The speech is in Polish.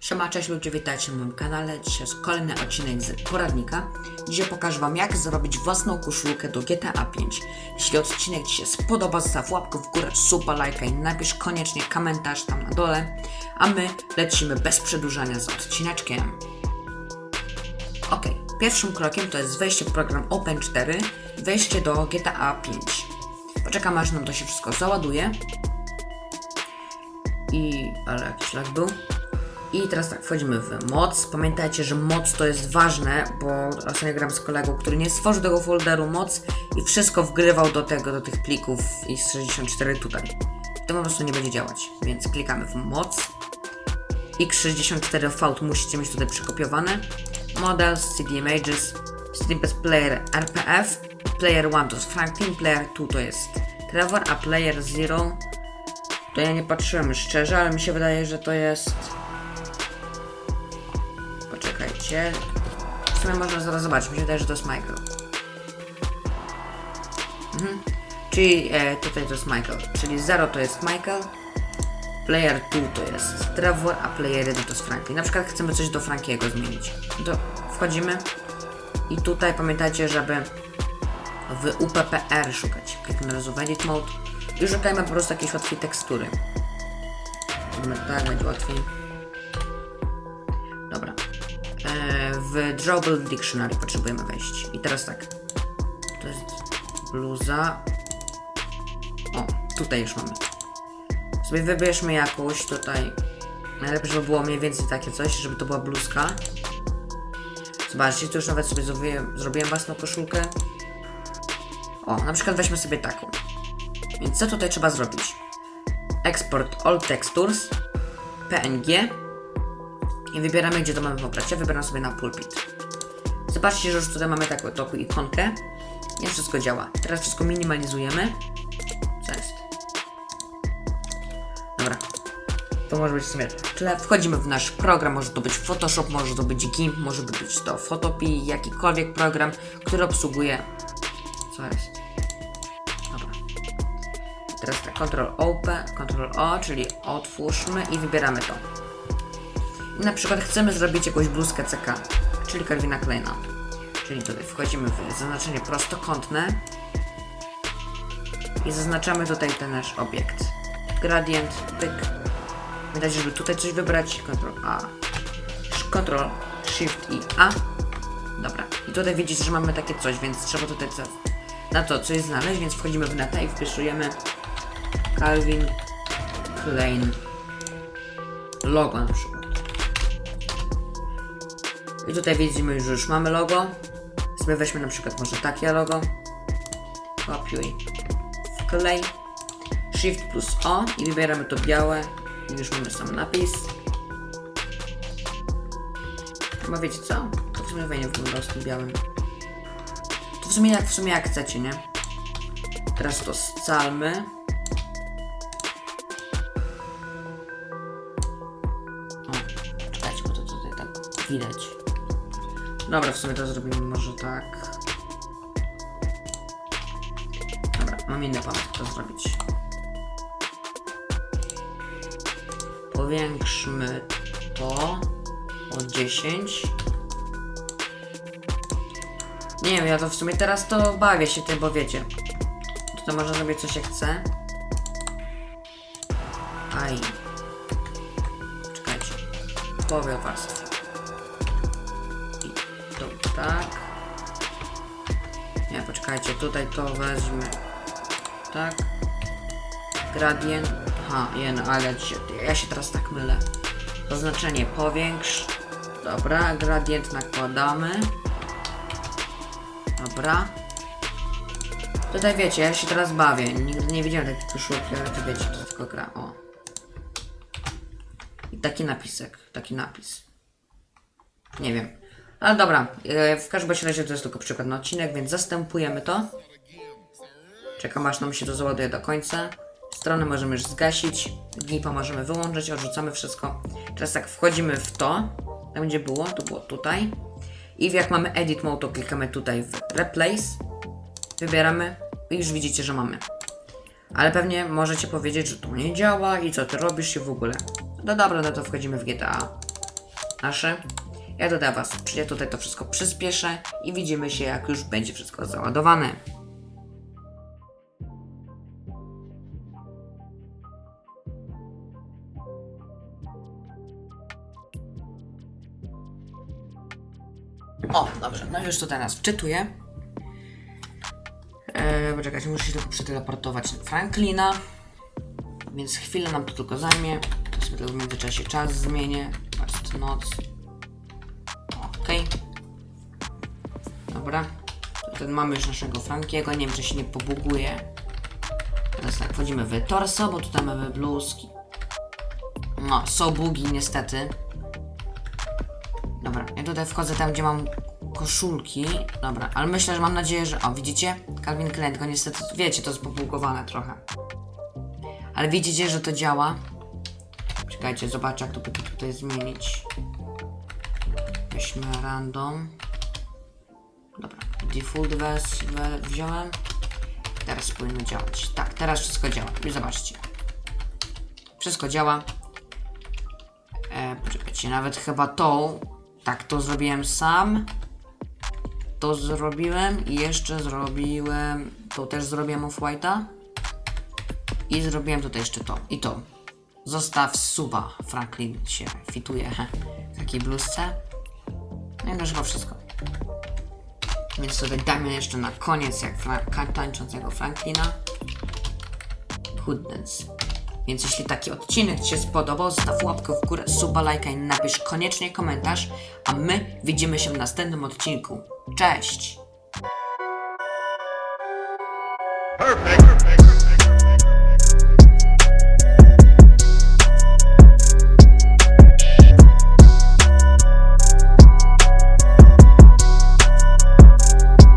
Siema, cześć ludzie, witajcie na moim kanale. Dzisiaj jest kolejny odcinek z poradnika. Dzisiaj pokażę wam jak zrobić własną koszulkę do GTA 5. Jeśli odcinek ci się spodoba, zostaw łapkę w górę, suba, lajka i napisz koniecznie komentarz tam na dole. A my lecimy bez przedłużania z odcineczkiem. Ok, pierwszym krokiem to jest wejście w program Open 4 i wejście do GTA 5. Poczekam aż nam to się wszystko załaduje. I... ale jakiś lag był. I teraz tak, wchodzimy w moc. Pamiętajcie, że moc to jest ważne, bo ostatnio gram z kolegą, który nie stworzył tego folderu moc i wszystko wgrywał do tego, do tych plików x64 tutaj. To po prostu nie będzie działać, więc klikamy w moc. x64 falt musicie mieć tutaj przekopiowane. Models, CD Images, Snippets Player RPF, Player 1 to jest Franklin, Player 2 to jest Trevor, a Player 0 to ja nie patrzyłem szczerze, ale mi się wydaje, że to jest Poczekajcie. W sumie można zaraz zobaczyć. Mi się wydaje, że to jest Michael. Mhm. Czyli e, tutaj to jest Michael. Czyli 0 to jest Michael. Player 2 to jest Trevor, a player 1 to jest Frankie. Na przykład chcemy coś do Frankiego zmienić. To wchodzimy. I tutaj pamiętajcie, żeby w UPPR szukać. Kliknę razu w Edit Mode. I szukajmy po prostu jakiejś łatwej tekstury. Tak, będzie łatwiej. Dobra. E, w Drawable Dictionary potrzebujemy wejść. I teraz tak. To jest bluza. O, tutaj już mamy. Sobie wybierzmy jakąś tutaj. Najlepiej, żeby było mniej więcej takie coś, żeby to była bluzka. Zobaczcie, tu już nawet sobie zrobiłem, zrobiłem własną koszulkę. O, na przykład weźmy sobie taką. Więc co tutaj trzeba zrobić? Export all textures, PNG, i wybieramy, gdzie to mamy pobrać. Ja wybieram sobie na pulpit. Zobaczcie, że już tutaj mamy taką, taką ikonkę. Nie wszystko działa. Teraz wszystko minimalizujemy. Co jest? Dobra. To może być w sumie tyle. Wchodzimy w nasz program. Może to być Photoshop, może to być GIMP, może to być to Photopea, jakikolwiek program, który obsługuje. Co jest? Dobra. Teraz tak, Ctrl Open, Ctrl O, czyli otwórzmy i wybieramy to. I na przykład chcemy zrobić jakąś bluzkę CK, czyli Calvina Kleina. Czyli tutaj wchodzimy w zaznaczenie prostokątne i zaznaczamy tutaj ten nasz obiekt. Gradient, pyk. Widać, żeby tutaj coś wybrać. Ctrl A. Ctrl Shift i A. Dobra. I tutaj widzicie, że mamy takie coś, więc trzeba tutaj na to coś znaleźć, więc wchodzimy w neta i wpisujemy Calvin Klein logo na przykład. I tutaj widzimy, że już mamy logo. Sobie weźmy na przykład może takie logo. Kopiuj. Wklej. Shift plus O i wybieramy to białe. I już mamy sam napis. Chyba wiecie co? To w sumie fajnie wygląda z tym białym. W sumie jak, w sumie jak chcecie, nie? Teraz to scalmy. O, czekajcie, bo to tutaj tak widać. Dobra, w sumie to zrobimy może tak. Dobra, mam inny pomysł, to zrobić. Powiększmy to o 10. Nie wiem, ja to w sumie teraz to bawię się tym, bo wiecie. Tutaj można zrobić co się chce. Aj. Czekajcie. Połowie warstwy. To tak. Nie, poczekajcie, tutaj to weźmy. Tak. Gradient. Ha, jen, ale ja się teraz tak mylę. Oznaczenie powiększ. Dobra, gradient nakładamy. Dobra. Tutaj wiecie, ja się teraz bawię. Nigdy nie widziałem takiej koszulki, ale to wiecie, to tylko gra. O. I taki napisek, taki napis. Nie wiem. Ale dobra, e, w każdym razie to jest tylko przykładny odcinek, więc zastępujemy to. Czekam aż nam się to załaduje do końca. Stronę możemy już zgasić, GIMPa możemy wyłączyć, odrzucamy wszystko. Teraz tak, wchodzimy w to, tam gdzie było, to było tutaj. I jak mamy Edit Mode, to klikamy tutaj w Replace. Wybieramy i już widzicie, że mamy. Ale pewnie możecie powiedzieć, że to nie działa i co ty robisz i w ogóle. No dobra, no to wchodzimy w GTA nasze. Ja dodam was, przyjdę tutaj to wszystko przyspieszę i widzimy się jak już będzie wszystko załadowane. O, dobrze, no już tutaj nas wczytuje. Eee, poczekajcie, muszę się tylko przeteleportować na Franklina. Więc chwilę nam to tylko zajmie. To sobie w międzyczasie czas zmienię. Jest noc. Okej. Dobra. To ten mamy już naszego Frankiego. Nie wiem, czy się nie pobuguje. Teraz tak, wchodzimy w torso, bo tutaj mamy bluzki. No, są bugi niestety. Dobra, ja tutaj wchodzę tam, gdzie mam koszulki. Dobra, ale myślę, że mam nadzieję, że... O, widzicie? Calvin Klein, tylko niestety, wiecie, to jest pobugowane trochę. Ale widzicie, że to działa? Czekajcie, zobaczę, jak to by tutaj zmienić. Weźmy random. Dobra, default wersję we- wziąłem. Teraz powinno działać. Tak, teraz wszystko działa. I zobaczcie. Wszystko działa. E, poczekajcie, nawet chyba tą. Tak, to zrobiłem sam. To zrobiłem i jeszcze zrobiłem. To też zrobiłem off-white'a. I zrobiłem tutaj jeszcze to i to. Zostaw suba. Franklin się fituje w takiej bluzce. No i to chyba wszystko. Więc sobie damy jeszcze na koniec jak Fra- tańczącego Franklina. Hood Dance. Więc jeśli taki odcinek Ci się spodobał, zostaw łapkę w górę, suba, lajka i napisz koniecznie komentarz, a my widzimy się w następnym odcinku. Cześć! Perfect.